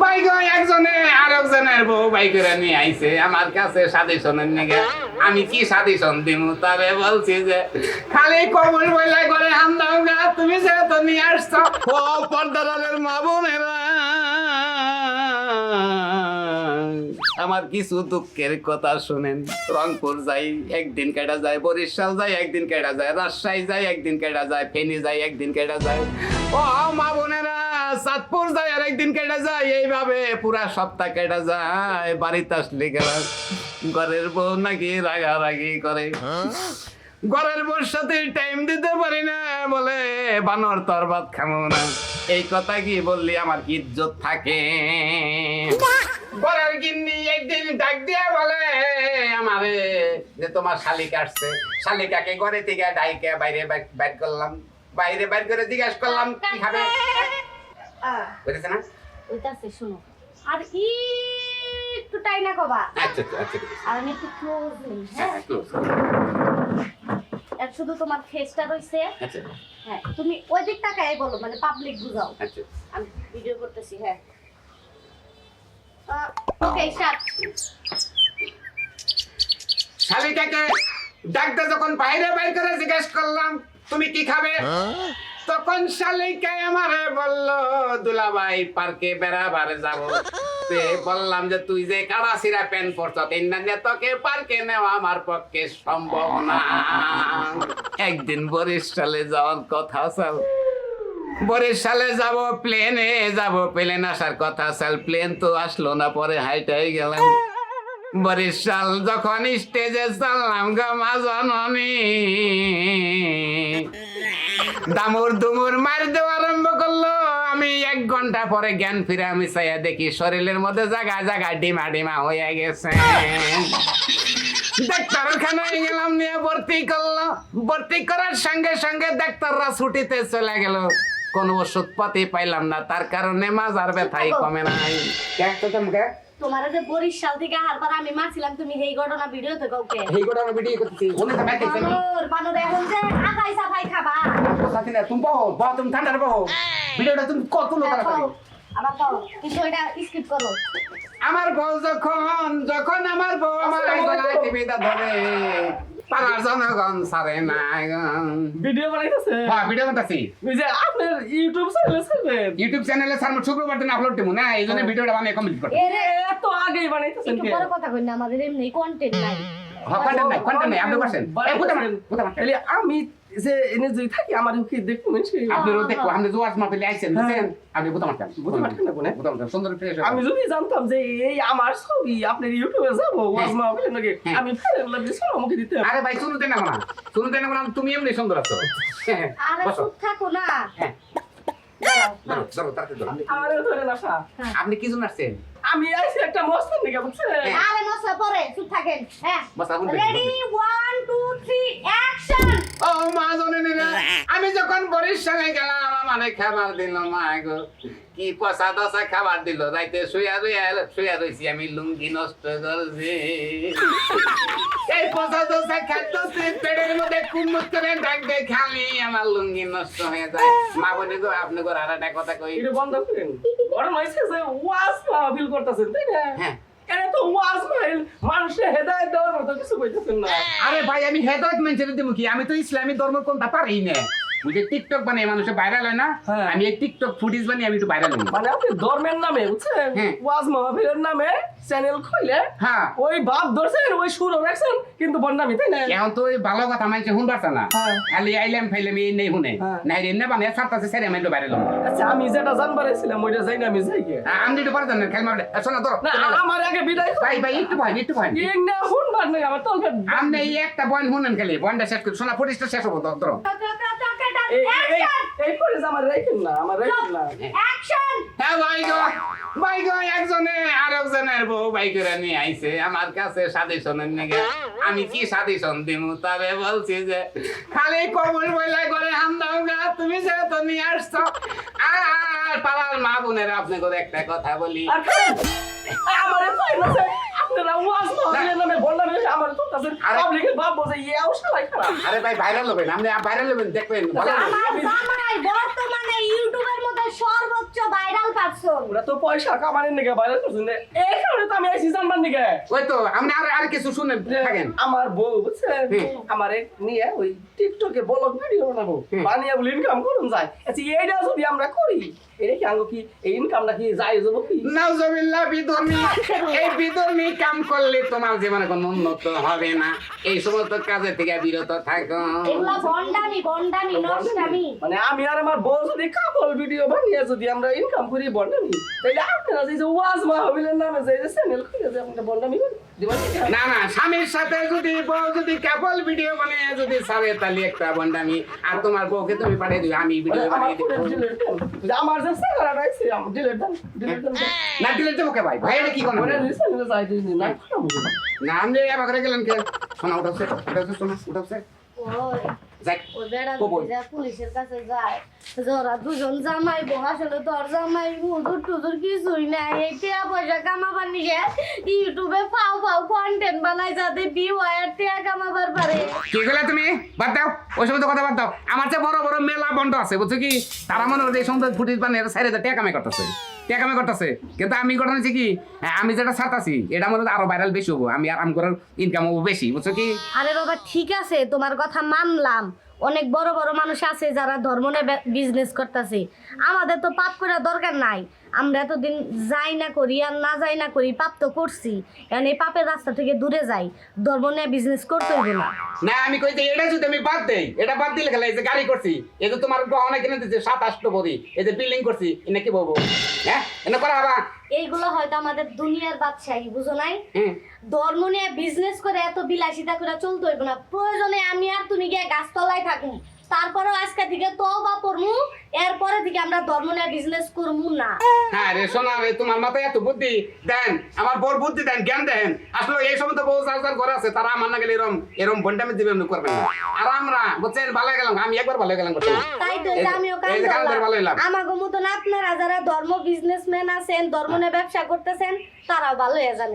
Bike একজনে আর বউ bike করে নিয়ে আইছে। আমার কাছে সাজেশনের নিগে আমি কি সাজেশন দিমু তবে বলছি যে খালি কবল বইলা করে হাম গা তুমি যে নিয়ে আসছো। ও পর্দারের মা বোনেরা। আমার কিছু দুঃখের কথা শুনেন। রংপুর যাই একদিন কেটা যায় বরিশাল যাই একদিন কেটা যায় রাজশাহী যাই একদিন কেটা যায় ফেনী যাই একদিন কেটা যায়। ও মা বোনেরা চাঁদপুর যায় আর একদিন কেটা যায়। এইভাবে পুরা সপ্তাহ কেটা যায়। বাড়িতে আসলে গেলাম ঘরের বউ নাকি রাগারাগি করে। ঘরের বউর সাথে টাইম দিতে পারি না, বলে, বানর, তোর ভাত খামো না। এই কথা কি বললি? আমার ইজ্জত থাকে? ঘরের গিন্নি একদিন ডাক দিয়ে বলে, আমারে, যে তোমার শালিক আসছে। শালিকাকে ঘরে থেকে ডাইকে বাইরে বাইর- বাইর করলাম। বাইরে বাইর করে জিজ্ঞাসা করলাম, কি খাবে? বুঝেছে না? ওইটাছে শুনো। আর একটু টাই না কবা। আচ্ছা আচ্ছা আচ্ছা। আর আমি একটু ক্লোজ নেই হ্যাঁ, হ্যাঁ আর শুধু তোমার ফেসটা রইছে। আচ্ছা। হ্যাঁ তুমি ওই দিক তাকাই বলো মানে পাবলিক বুঝাও। আচ্ছা। আমি ভিডিও করতেছি হ্যাঁ। ওকে স্টার্ট শালিকাকে ডাকতে যখন বাইরে বাইর করে জিজ্ঞেস করলাম তুমি কি খাবে? তখন শালিকা আমারে বলল, দুলাভাই, পার্কে বেড়াবার যাব। তে বললাম যে, তুই যে কাড়া সিরা প্যান্ট পরছ তিন না তোকে পার্কে নেওয়া আমার পক্ষে সম্ভব না। একদিন বরিশালে যাওয়ার কথা স্যার। বরিশালে যাব প্লেনে যাব প্লেন আসার কথা স্যার। প্লেন তো আসলো না, পরে হাইটাই গেলাম। বরিশাল যখন স্টেজে চাললাম গামা জননী। দামুর দুমুর মার দেওয়া আরম্ভ করল। আমি এক ঘণ্টা পরে জ্ঞান ফিরে আমি চাইয়া দেখি শরীরের মধ্যে জাগা জাগা ডিমা ডিমা হয়ে গেছে। ডাক্তারখানায় গেলাম, নিয়ে ভর্তি করল। ভর্তি করার সঙ্গে সঙ্গে ডাক্তাররা ছুটিতে চলে গেল। কোন ওষুধ পাতি পাইলাম না তার কারণে মাজার ব্যথাই কমে নাই। তোমার যে বরিশাল থেকে হারবার আমি মারছিলাম তুমি এই ঘটনা ভিডিওতে কাউকে এই গোটা ভিডিও করতেছি। ওনে তো ব্যাগ বানর এখন যে আগাই সাফাই খাবা। সাথে না তুমি বহো বহ তুমি ঠান্ডার বহো। ভিডিওটা তুমি কত লোক আবার পাও কিন্তু এটা স্কিপ করো। আমার বউ যখন যখন আমার বউ আমার গলায় টিভিটা ধরে পাড়ার জনগণ সারে না ভিডিও বানাইতেছে? হ্যাঁ ভিডিও করতেছি ওই যে আপনার ইউটিউব চ্যানেলে ছাড়বেন? ইউটিউব চ্যানেলে সার শুক্রবার দিন আপলোড দেবো। না এই ভিডিওটা বানিয়ে কমপ্লিট করতে এরে এত আগেই বানাইতেছেন একটু পরে কথা কই না আমাদের এমনি কন্টেন্ট নাই। হ্যাঁ কন্টেন্ট নাই কন্টেন্ট নাই আপনি বসেন। কোথা মানে কোথা মানে আমি যে এনে যদি থাকি আমার কি দেখুন সে আপনি রোদ দেখো আপনি জোয়ার মাহফিলে আইছেন বুঝছেন আপনি বুঝতে পারছেন বুঝতে পারছেন না কোনে? বুঝতে পারছেন সুন্দর ফ্রেশ আমি যদি জানতাম যে এই আমার ছবি আপনার ইউটিউবে যাব ওয়াজ হ্যাঁ। মাহফিলের নাকি হ্যাঁ। আমি সব আমাকে দিতে আরে ভাই শুনতে না না শুনতে না তুমি এমনি সুন্দর আছো। হ্যাঁ, আরে চুপ থাকো না। হ্যাঁ। আপনি কি জন্য আসছেন? আমি আইছি একটা মস্তান বুঝছেন? হ্যাঁ। আরে মশলা পরে চুপ থাকেন। হ্যাঁ। রেডি ওয়ান ও মা জননী রে, আমি যখন বরিশালে গেলাম মানে খাবার দিল মা গো। কি পচা দশা খাবার দিল রাইতে শুয়া রুয়া শুয়া রইছি আমি লুঙ্গি নষ্ট করছি। এই পচা দশা খাদ্য পেটের মধ্যে কুমুত করে ডাক দিয়ে খালি আমার লুঙ্গি নষ্ট হয়ে যায়। মা বলে গো আপনি গো আর একটা কথা কই? বন্ধ করেন। বড় মাইছে যে ওয়াজ মাহফিল করতেছেন তাই না? হ্যাঁ। তো হেদায়েত না। আরে ভাই, আমি হেদায়ত মেনশন দিব কি? আমি তো ইসলামী ধর্ম কোনটা পারি না। বুঝে টিকটক বানিয়ে মানুষে ভাইরাল হয় না হ্যাঁ। আমি এই টিকটক ফুটেজ বানিয়ে আমি একটু ভাইরাল হই। মানে আপনি ধর্মের নামে বুঝছেন? হ্যাঁ। ওয়াজ মাহফিলের নামে চ্যানেল খুলে হ্যাঁ। ওই ভাব ধরছেন ওই সুর রাখছেন কিন্তু বন্যামি তাই না? এখন তো ওই ভালো কথা মানছে শুন পারছে না। হ্যাঁ। খালি আইলাম ফাইলাম এই নেই হ্যাঁ। নাই রে না বানিয়ে সাতটাছে সেরে মাইলো বাইরে লম আচ্ছা আমি যেটা জানবার ছিলাম ওইটা যাই না আমি যাই আমি একটু পারতাম না খেল মারলে শোনা ধরো আমার আগে বিদায় ভাই ভাই একটু ভয় একটু ভয় ইং না শুনবার নাই আমার তলকে আপনি এই একটা বয়ন শুনেন খালি বয়নটা শেষ করে শোনা ফুটেজটা শেষ হব ধরো এই এই এই আমার রাখেন না আমার রাখেন না। হ্যাঁ ভাই গো ভাই গো একজনে আর একজনের বউ ভাই করে নিয়ে আইছে। আমার কাছে সাজেশনের নিগে আমি কি সাজেশন দিমু তবে বলছি যে খালি কবল বইলা করে হাম দাও গা তুমি যে তো নিয়ে আসছো। আর পাড়ার মা বোনের আপনি করে একটা কথা বলি। আমার না স্যার আপনারা ওয়াজ মাহফিলের নামে বন্যামি ইয়াও খারাপ আরে ভাই ভাইরাল হবেন আপনি ভাইরাল হবেন দেখবেন ভালো হবে। আমার জামাই বর্তমানে ইউটিউবের মধ্যে সর্বোচ্চ ভাইরাল পারসন আসল ওরা তো পয়সা কামানোর নিকে ভাইরাল করছেন এই কারণে তো আমি আইসি জানবার নিকে। ওই তো আপনি আর আর কিছু শুনেন থাকেন। আমার বউ বুঝছেন? আমার নিয়ে ওই টিকটকে ব্লগ ভিডিও বানাবো। বানিয়ে বলে ইনকাম করুন যায়। আচ্ছা এইটা যদি আমরা করি এটা কি আঙ্গ কি এই ইনকামটা কি যায় যাব কি? নাউজুবিল্লাহ বিধর্মী এই বিধর্মী কাম করলে তোমার জীবনে কোনো উন্নত হবে না। এই সমস্ত কাজের থেকে বিরত থাকো। এগুলা বন্ডামি বন্ডামি নষ্টামি। মানে আমি আর আমার বউ যদি কাপল ভিডিও বানিয়ে যদি আমরা ইনকাম করি বন্ডামি তাহলে আপনারা যে যে ওয়াজ মাহবিলের নামে যে যে চ্যানেল খুলে যে আপনারা বন্ডামি? না না স্বামীর সাথে যদি বউ যদি কেবল ভিডিও বানিয়ে যদি ছাড়ে তাহলে একটা বন্ডামি আর তোমার বউকে তুমি পাঠিয়ে দিবে আমি ভিডিও আমার বানিয়ে দিব। আমার যে চেহারাটা আছে, আমার delete দেন। না দিলে দেবো কে ভাই? ভাই এটা কি না, হবে না। না আমি এবার করে গেলেন কে? শোনা উঠাচ্ছে উঠাচ্ছে শোনা উঠাচ্ছে ওই। যাই ওই বেড়া কবল। যা পুলিশের কাছে যায়। যে ওরা দুজন জামাই বউ আসলে তোর জামাই হুজুর টুজুর কিছুই নাই। এই টিয়া পয়সা কামাবার নিয়ে ইউটিউবে ফাও ফাও কন্টেন্ট বানাই যাতে ভিউ টিয়া কামাবার পারে। কি করলে তুমি? বাদ দাও ওই সময় তো কথা বাদ দাও। আমার চেয়ে বড় বড় মেলা বন্ধ আছে বুঝছ কি? তারা মনে হয় এই সমস্ত ফুটির পানি সাইডে কামাই করতেছে। টাকা কামাই করতেছে। কিন্তু আমি ঘটনা হচ্ছে কি, আমি যেটা ছাড়তাছি, এটা মনে আরও ভাইরাল বেশি হব। আমি আর আমি করার ইনকাম হব বেশি, বুঝছ কি? আরে বাবা, ঠিক আছে, তোমার কথা মানলাম। অনেক বড় বড় মানুষ আছে যারা ধর্ম নিয়ে বিজনেস করতেছে। আমাদের তো পাপ করার দরকার নাই। আমরা এতদিন যাই না করি আর না যাই না করি পাপ তো করছি। কারণ এই পাপের রাস্তা থেকে দূরে যাই ধর্ম নিয়ে বিজনেস করতে হবে না। না আমি কই যে এটা যদি আমি বাদ দেই এটা বাদ দিলে খেলা এই যে গাড়ি করছি এই যে তোমার গহনা কিনে দিচ্ছে সাত আটটো বড়ি এই যে বিল্ডিং করছি এনে কি বলব? হ্যাঁ? এনে করা হবা? এইগুলো হয়তো আমাদের দুনিয়ার বাদশাহী বুঝো নাই? ধর্ম নিয়ে বিজনেস করে এত বিলাসিতা করে চলতে হইব না। প্রয়োজনে আমি আর তুমি গিয়ে গাছতলায় থাকুন তারপরেও আজকে থেকে তো বা পড়মু এরপরে থেকে আমরা ধর্ম নিয়ে বিজনেস করব না। হ্যাঁ রে শোনা রে তোমার মাথায় এত বুদ্ধি? দেন আমার বড় বুদ্ধি দেন জ্ঞান দেন। আসলে এই সময় তো যার যার ঘরে আছে তারা আমার না গেলে এরম এরম বন্ডামি দিবে এমনি করবেন না। আর আমরা বুঝছেন ভালো গেলাম আমি একবার ভালো গেলাম তাই তো আমিও হইলাম। কাম আমাগো মতন আপনারা যারা ধর্ম বিজনেসম্যান আছেন ধর্ম নিয়ে ব্যবসা করতেছেন তারাও ভালো হয়ে যান